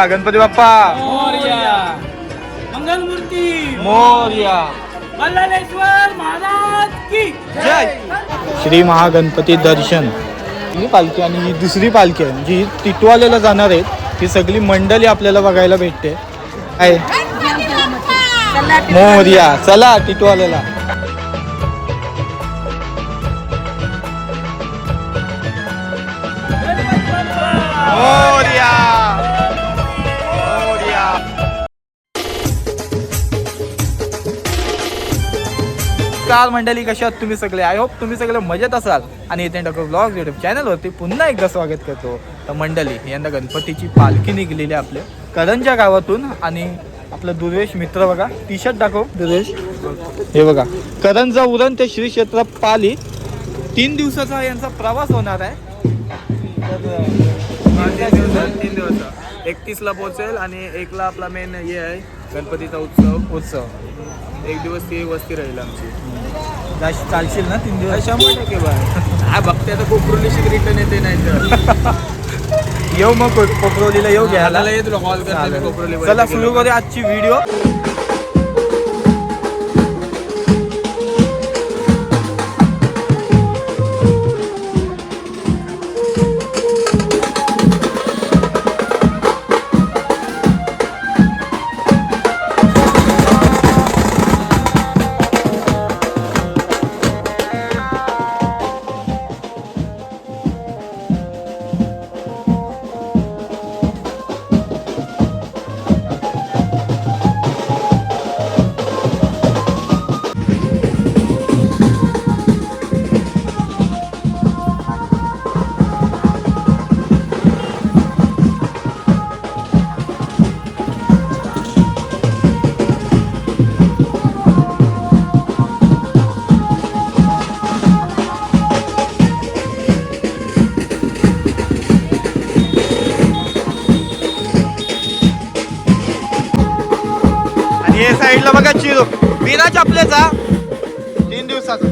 चला गणपती बाप्पा. मोरया. मंगलमूर्ती. मोर्या. मल्लालेश्वर महाराज की जय. श्री महागणपती दर्शन. ही पालखी आणि ही दुसरी पालखी आहे. जी टिटवालेला जाणार आहेत ही सगळी मंडळी आपल्याला बघायला भेटते. आहे. मोर्या. चला टिटवालेला. नमस्कार मंडळी कशा आहात तुम्ही सगळे? आय होप तुम्ही सगळे मजेत असाल. आणि इथे डॉक्टर ब्लॉग युट्यूब चॅनलवरती पुन्हा एकदा स्वागत करतो. तर मंडळी यंदा गणपतीची पालखी निघलेली आहे आपल्या. करंजा गावातून आणि आपलं दुर्वेश मित्र बघा टी शर्ट दाखव. दुर्वेश. हे बघा करंजा उरण ते श्री क्षेत्र पाली. तीन दिवसाचा यांचा प्रवास होणार आहे. तीन दिवस एकतीस ला पोहोचेल आणि एकला आपला मेन हे आहे गणपतीचा उत्सव. उत्सव. एक दिवस ती वस्ती राहील आमची. चालशील ना तीन दिवस? शंभर टक्के हा बघते आता कोपरुलीशी रिटर्न येते नाही तर. येऊ मग कोपरोलीला येऊ घ्यायला. ये तुला कॉल चालेल. कोपरोली चला सुरू करूया आजची व्हिडिओ चिरू चपलेचा तीन दिवसाचा.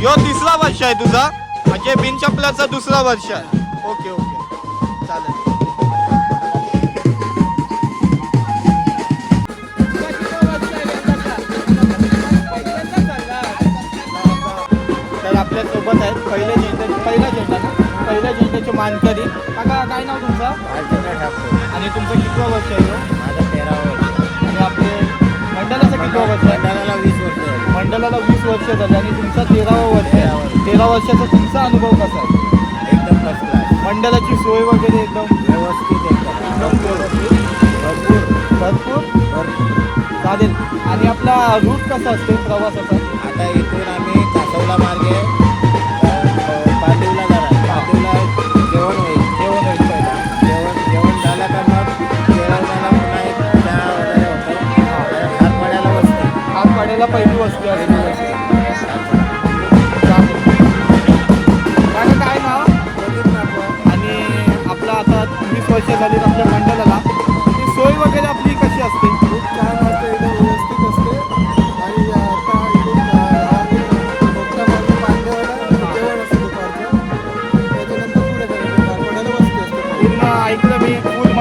यो तिसरा वर्ष आहे तुझा. म्हणजे बिन दुसरा वर्ष आहे. पहिल्या झेंड्याचे मानकरी. काका काय नाव तुमचं? आणि तुमचं कितवा वर्ष आहे ह्यो? आणि आपले मंडळाचं कितवा वर्ष आहे? मंडळाला वीस वर्ष झाले. आणि तुमचा तेरावा वर्ष आहे. तेरा वर्षाचा तुमचा अनुभव कसा आहे? मंडळाची सोय वगैरे एकदम? एकदम व्यवस्थित? भरपूर. चालेल. आणि आपला रूट कसा असतो प्रवासाचा? आता इथून आम्ही कासवला मार्गे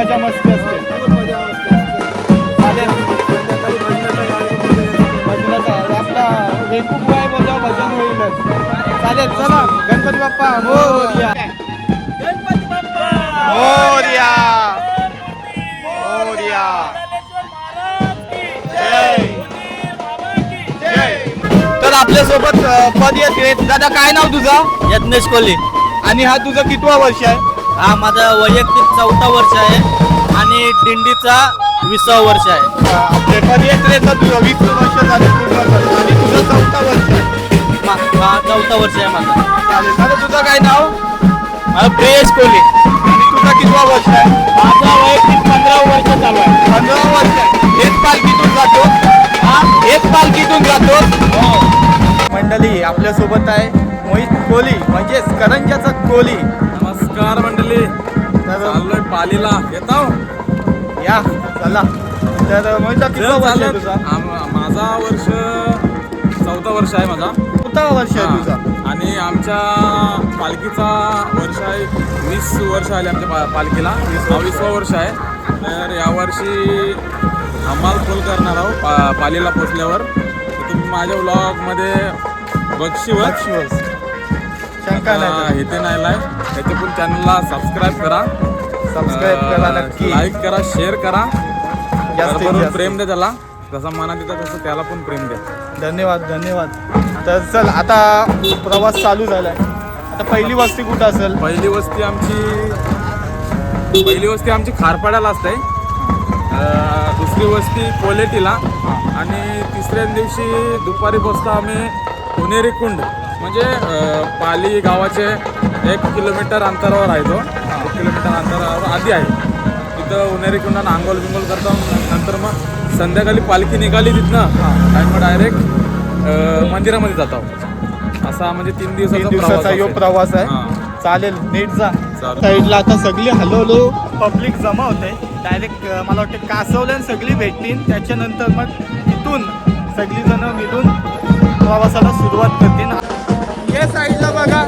मजा मस्ती असते. आपला आहे भजन होईलच. चालेल चला. गणपती बाप्पा मोरया गणपती बाप्पा! मोरया मोरया तर आपल्यासोबत पद येते दादा काय नाव तुझं? यज्ञेश कोहली आणि हा तुझं कितवा वर्ष आहे? हा माझा वैयक्तिक चौथा वर्ष आहे आणि दिंडीचा विसावा वर्ष आहे. आपले पदयात्रेचं तुझं वीस वर्ष झालं पूर्ण झालं आणि तुझं चौथा वर्ष आहे. मा- हा चौथा वर्ष आहे माझा. चालेल दादा तुझं काय नाव? प्रियेश कोहली. आणि तुझा कितवा वर्ष आहे? माझा वैयक्तिक पंधरा वर्ष चालू आहे. पंधरा वर्ष आहे. हेच पालखीतून जातो? हा? हेच पालखीतून जातो? मंडळी आपल्यासोबत आहे मोहित कोहली म्हणजेच करंजाचा कोहली. पालीला येतो या चला. तर मोहिता किती वर्ष आहे तुझा? माझा वर्ष चौथा वर्ष आहे माझा. चौथा वर्ष आहे तुझा. हा. आणि आमच्या पालखीचा वर्ष आहे वीस वर्ष आले आमच्या पा- पालखीला. हा विसवा वर्ष आहे. तर यावर्षी धमाल फुल करणार आहोत पा पालीला पोचल्यावर. तर तुम्ही माझ्या ब्लॉगमध्ये बक्षीवर. लक्ष्मीवंश. शंका नाही. इथे नाही लाय. त्याचे पण चॅनलला सबस्क्राईब करा. सबस्क्राईब करा नक्की. लाईक करा शेअर करा. भरभरून. प्रेम द्या त्याला. जसा मनात येतं तसं त्याला पण प्रेम द्या धन्यवाद धन्यवाद. तर चल आता प्रवास चालू झालाय. आता पहिली वस्ती कुठं असेल? पहिली वस्ती आमची पहिली वस्ती आमची खारपाड्याला असते. दुसरी वस्ती कोलेटीला. आणि तिसऱ्या दिवशी दुपारी पोचता आम्ही पुणेरी कुंड. म्हणजे पाली गावाचे एक किलोमीटर अंतरावर आहे तो. किलोमीटर अंतरावर आधी आहे. तिथं उन्हेरी कुंडानं आंघोळ बिंगोल करतो. नंतर मग संध्याकाळी पालखी निघाली तिथनं. आणि मग डायरेक्ट मंदिरामध्ये जातो असा म्हणजे तीन तीन दिवसाचा दिवसाचा प्रवास यो. प्रवास आहे. हां. चालेल नीट जा. साईडला आता सगळी हळूहळू पब्लिक जमा होते. डायरेक्ट मला वाटतं कासवल्यान सगळी भेटतील. त्याच्यानंतर मग इथून सगळी जण मिळून प्रवासाला सुरुवात करतील. या साईडला बघा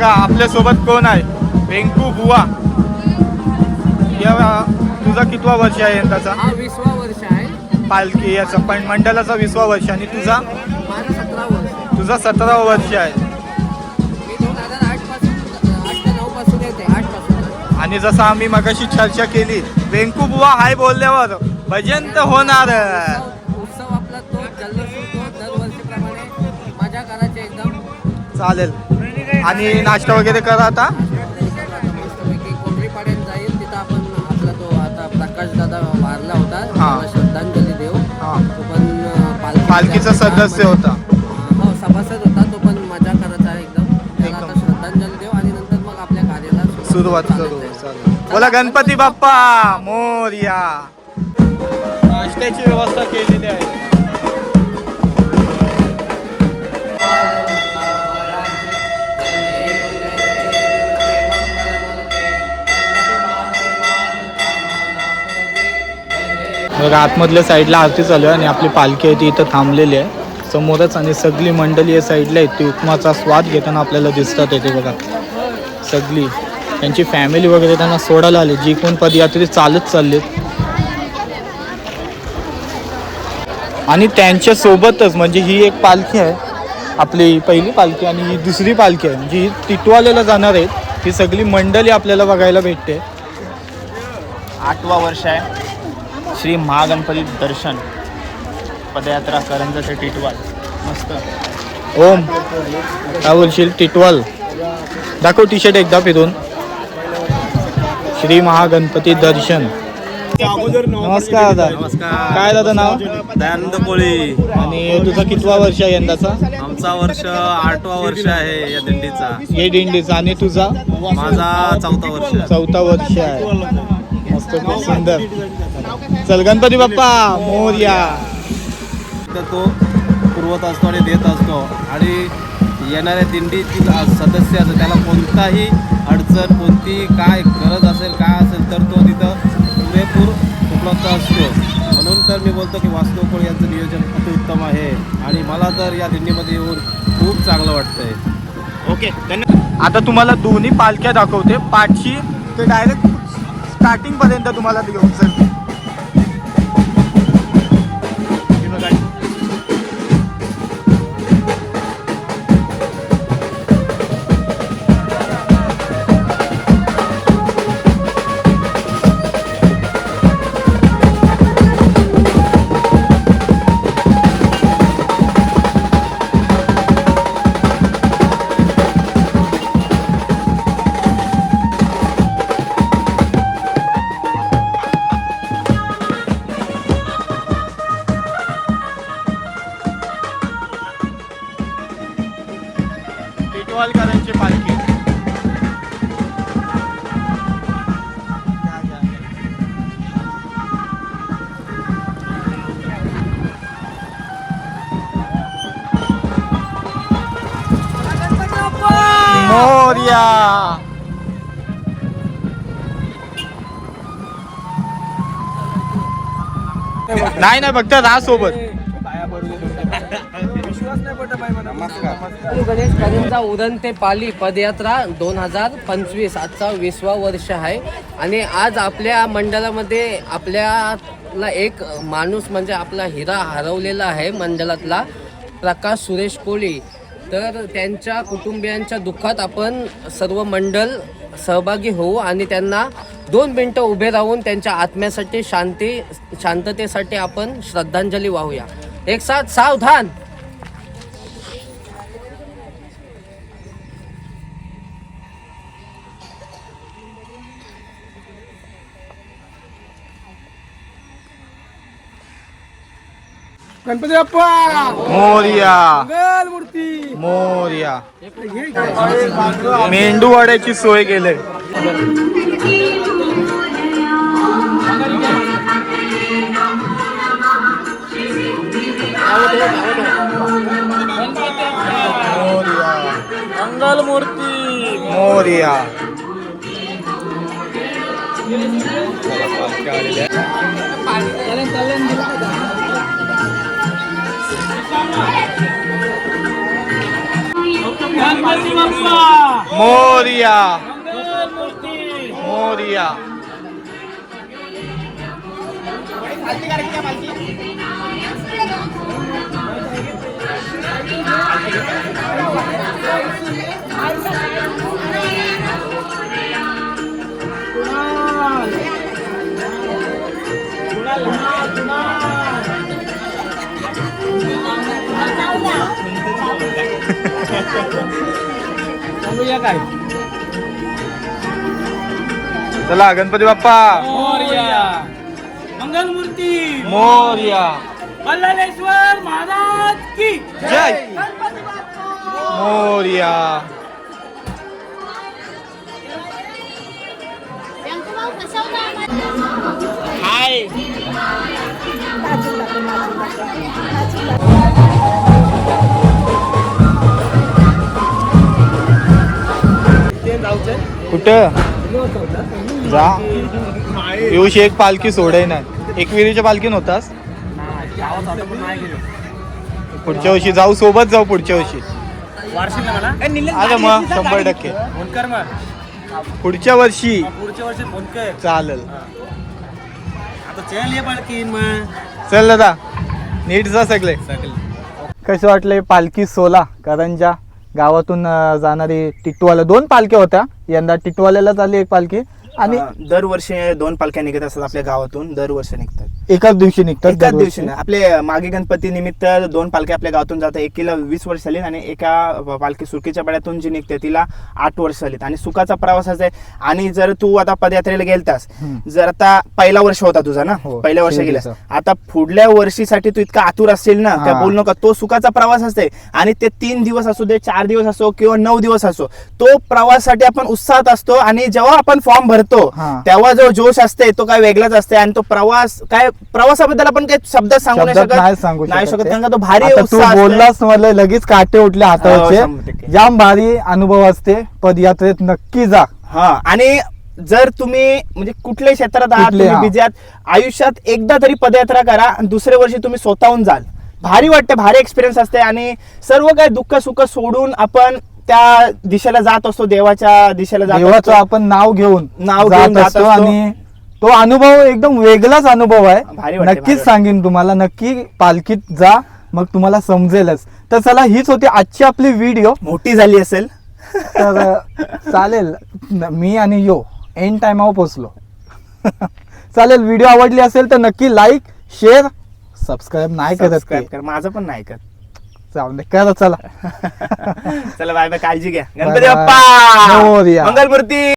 बघा आपल्यासोबत कोण आहे? वेंकू बुवा. या तुझा कितवा वर्ष आहे यंदाचा? हा विसवा वर्ष आहे. पालखी याचा पण मंडळाचा विसवा वर्ष. आणि तुझा? माझं सतरा वर्ष. तुझा सतरावा वर्ष आहे. मी दोन हजार आठपासून आठ ते नऊ पासून येते आठपासून. आणि जसं आम्ही मगाशी चर्चा केली वेंकू बुवा हाय बोलल्यावर भजन तर होणार. उत्सव उत्सव आपला तो जल्लोष होतो दरवर्षीप्रमाणे. मजा करायची एकदम चालेल. आणि नाश्ता वगैरे करा आता जाईल तिथं आपण आपला तो आता प्रकाश दादा वारला होता हा. त्याला श्रद्धांजली देऊ हा. तो पण पालखी पालखीचा सदस्य होता हो सभासद होता तो पण मजा करायचा आहे एकदम त्याला आता एकदम. श्रद्धांजली देऊ आणि नंतर मग आपल्या कार्याला सुरुवात करू. चालेल. बोला गणपती बाप्पा मोर्या नाश्त्याची व्यवस्था केलेली आहे बघा आतमधल्या साईडला आरती चालू आहे आणि आपली पालखी आहे ती इथं थांबलेली आहे. समोरच आणि सगळी मंडळी या साईडला आहे ती उपमाचा स्वाद घेताना आपल्याला दिसतात येते बघा. सगळी. त्यांची फॅमिली वगैरे त्यांना सोडायला आली. जी कोण पदयात्री चालत चाललीत. आणि त्यांच्यासोबतच म्हणजे ही एक पालखी आहे. आपली पहिली पालखी आणि ही दुसरी पालखी आहे. म्हणजे ही टिटवालेला जाणार आहेत ही सगळी मंडळी आपल्याला बघायला भेटते. आठवा वर्ष आहे. श्री महागणपती दर्शन पदयात्रा करंजा ते टिटवाल. मस्त. ओम. काय बोलशील टिटवाल. दाखव टी शर्ट एकदा फिरून. श्री महागणपती दर्शन. नमस्कार दादा. नमस्कार. काय दादा नाव? दयानंद कोळी. आणि तुझा कितवा वर्ष आहे यंदाचा? आमचा वर्ष आठवा वर्ष आहे या दिंडीचा. ये दिंडीचा. आणि तुझा? माझा चौथा वर्ष चौथा वर्ष आहे. मस्त खूप सुंदर. चल गणपती बाप्पा मोर्या. तर तो पुरवत असतो आणि देत असतो. आणि येणाऱ्या दिंडीतील सदस्य असो त्याला कोणताही अडचण कोणती काय गरज असेल काय असेल तर तो तिथं पुरेपूर उपलब्ध असतो. म्हणून तर मी बोलतो की वास्तव कोळ यांचं नियोजन अतिउत्तम आहे. आणि मला तर या दिंडीमध्ये येऊन खूप चांगलं वाटतंय. ओके धन्यवाद. आता तुम्हाला दोन्ही पालख्या दाखवते. पाठची ते डायरेक्ट स्टार्टिंग पर्यंत तुम्हाला घेऊन चलते मोर्या नाही नाही फक्त राहा सोबत. गणेश करंजा उरण ते पाली पदयात्रा दोन हजार पंचवीस आजचा विसवा वर्ष आहे. आणि आज आपल्या मंडळामध्ये आपल्याला एक माणूस म्हणजे आपला हिरा हरवलेला आहे मंडळातला प्रकाश सुरेश कोळी. तर त्यांच्या कुटुंबियांच्या दुःखात आपण सर्व मंडल सहभागी होऊ आणि त्यांना दोन मिनटं उभे राहून त्यांच्या आत्म्यासाठी शांती शांततेसाठी आपण श्रद्धांजली वाहूया. एक साथ सावधान! गणपती बाप्पा मोर्या मंगल मूर्ती मोर्या मेंदू वड्याची सोय केली मंगल मूर्ती मोर्या मोर्या मंगल मूर्ती मोर्या चला गणपती बाप्पा मोरया मंगल मूर्ती मोर्या मल्लालेश्वर महाराज की जय मोर्या हाय कुठं? जा. येऊशी एक पालखी सोडाय ना. एकविरीच्या पालखीन होतास? पुढच्या वर्षी जाऊ सोबत जाऊ पुढच्या वर्षी. अरे मग शंभर टक्के. पुढच्या वर्षी. चालेल. चल दादा नीट जा सगळे. कसं वाटलंय पालखी सोला करंजा? गावातून अं, जाणारी टिटवाला दोन पालख्या होत्या. यंदा टिटवाल्याला चालली एक पालखी. आणि दरवर्षी दोन पालख्या निघत असतात आपल्या गावातून दरवर्षी निघतात. एकाच दिवशी निघतात एकाच. दिवशी. आपले मागे गणपती निमित्त दोन पालख्या आपल्या गावातून जातात एकीला वीस वर्ष झाली आणि एका पालखी सुरकीच्या पाड्यातून जी निघते तिला आठ वर्ष झालीत आणि सुखाचा प्रवास आहे आणि जर तू आता पदयात्रेला गेलतास जर आता पहिला वर्ष होता तुझा ना हो, पहिल्या वर्ष गेलास. आता पुढल्या वर्षीसाठी तू इतका आतुर असेल ना काय हा. बोलू नका तो सुखाचा प्रवास असते आणि ते तीन दिवस असू दे चार दिवस असो किंवा नऊ दिवस असो तो प्रवासासाठी आपण उत्साहात असतो आणि जेव्हा आपण फॉर्म भरतो हा. तेव्हा जो जोश असते तो काय वेगळाच असते आणि तो प्रवास काय प्रवासाबद्दल आपण काही शब्दात सांगू नाही शब्दात नाही शकत सांगू नाही शकत ते. कारण का तो भारी आता तू उत्साह असतो. बोललास मला लगेच काटे उठले हो, शंभर हातावरचे टक्के. जाम भारी अनुभव असते पदयात्रेत नक्की जा हा आणि जर तुम्ही म्हणजे कुठल्याही क्षेत्रात आहात कुठले, तुम्ही हा. busy आहात आयुष्यात एकदा तरी पदयात्रा करा आणि दुसऱ्या वर्षी तुम्ही स्वतःहून जाल भारी वाटते भारी एक्सपिरियन्स असते आणि सर्व काही दुःख सुख सोडून आपण त्या दिशेला जात असतो देवाच्या दिशेला जात देवाचं असतो आपण नाव घेऊन नाव घेऊन जात असतो. आणि तो अनुभव एकदम वेगळाच अनुभव आहे. भारी वाटते, नक्कीच सांगेन तुम्हाला. नक्की पालखीत जा मग तुम्हाला समजेलच. तर चला हीच होती आजची आपली व्हिडिओ. मोठी झाली असेल. तर अ, चालेल. न- मी आणि यो एन टाइमावर पोचलो चालेल व्हिडिओ आवडली असेल तर नक्की लाईक शेअर सबस्क्राईब नाही करत सबस्क्राईब. कर. माझं पण नाही कर जाऊ दे करा चला. चला बाय बाय काळजी घ्या. गणपती. बाप्पा! मोरया. मंगलमूर्ती!